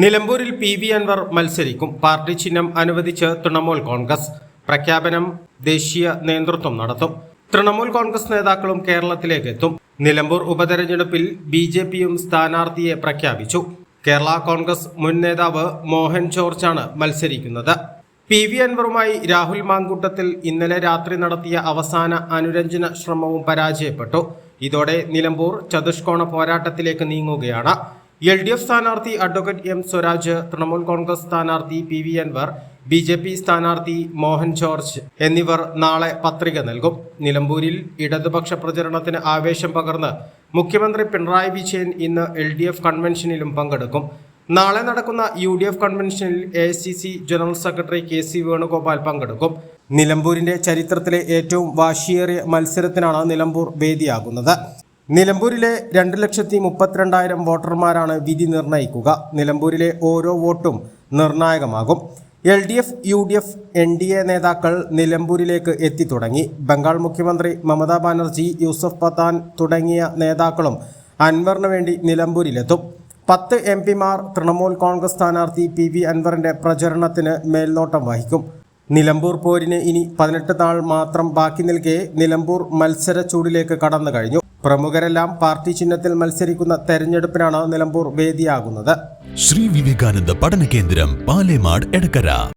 നിലമ്പൂരിൽ P V Anwar മത്സരിക്കും. Party ചിഹ്നം അനുവദിച്ച് തൃണമൂൽ കോൺഗ്രസ് പ്രഖ്യാപനം ദേശീയ നേതൃത്വം നടത്തും. തൃണമൂൽ കോൺഗ്രസ് നേതാക്കളും കേരളത്തിലേക്ക് എത്തും. നിലമ്പൂർ ഉപതെരഞ്ഞെടുപ്പിൽ ബി ജെ പിയും സ്ഥാനാർത്ഥിയെ പ്രഖ്യാപിച്ചു. കേരള കോൺഗ്രസ് മുൻ നേതാവ് മോഹൻ ജോർജാണ് മത്സരിക്കുന്നത്. പി വി അൻവറുമായി രാഹുൽ മാങ്കൂട്ടത്തിൽ ഇന്നലെ രാത്രി നടത്തിയ അവസാന അനുരഞ്ജന ശ്രമവും പരാജയപ്പെട്ടു. ഇതോടെ നിലമ്പൂർ ചതുഷ്കോണ പോരാട്ടത്തിലേക്ക് നീങ്ങുകയാണ്. എൽ ഡി എഫ് സ്ഥാനാർത്ഥി advocate M Swaraj Trinamool Congress സ്ഥാനാർത്ഥി P V Anvar B J P സ്ഥാനാർത്ഥി മോഹൻ ജോർജ് എന്നിവർ നാളെ പത്രിക നൽകും. നിലമ്പൂരിൽ ഇടതുപക്ഷ പ്രചരണത്തിന് ആവേശം പകർന്ന് മുഖ്യമന്ത്രി പിണറായി വിജയൻ ഇന്ന് എൽ ഡി എഫ് കൺവെൻഷനിലും പങ്കെടുക്കും. നാളെ നടക്കുന്ന യു ഡി എഫ് കൺവെൻഷനിൽ A C C general secretary K C Venugopal പങ്കെടുക്കും. നിലമ്പൂരിന്റെ ചരിത്രത്തിലെ ഏറ്റവും വാശിയേറിയ മത്സരത്തിനാണ് നിലമ്പൂർ വേദിയാകുന്നത്. നിലമ്പൂരിലെ രണ്ട് ലക്ഷത്തി മുപ്പത്തിരണ്ടായിരം വോട്ടർമാരാണ് വിധി നിർണയിക്കുക നിലമ്പൂരിലെ ഓരോ വോട്ടും നിർണായകമാകും. L D F U D F N D A നേതാക്കൾ നിലമ്പൂരിലേക്ക് എത്തിത്തുടങ്ങി. ബംഗാൾ മുഖ്യമന്ത്രി മമതാ ബാനർജി യൂസഫ് പത്താൻ തുടങ്ങിയ നേതാക്കളും അൻവറിന് വേണ്ടി നിലമ്പൂരിലെത്തും. പത്ത് എം പിമാർ തൃണമൂൽ കോൺഗ്രസ് സ്ഥാനാർത്ഥി പി വി അൻവറിന്റെ പ്രചരണത്തിന് മേൽനോട്ടം വഹിക്കും. നിലമ്പൂർ പോരിന് ഇനി പതിനെട്ട് നാൾ മാത്രം ബാക്കി നിൽക്കെ നിലമ്പൂർ മത്സര ചൂടിലേക്ക് കടന്നു കഴിഞ്ഞു. പ്രമുഖരെല്ലാം പാർട്ടി ചിഹ്നത്തിൽ മത്സരിക്കുന്ന തെരഞ്ഞെടുപ്പിനാണ് നിലമ്പൂർ വേദിയാകുന്നത്. ശ്രീ വിവേകാനന്ദ പഠന കേന്ദ്രം പാലേമാട് എടക്കര.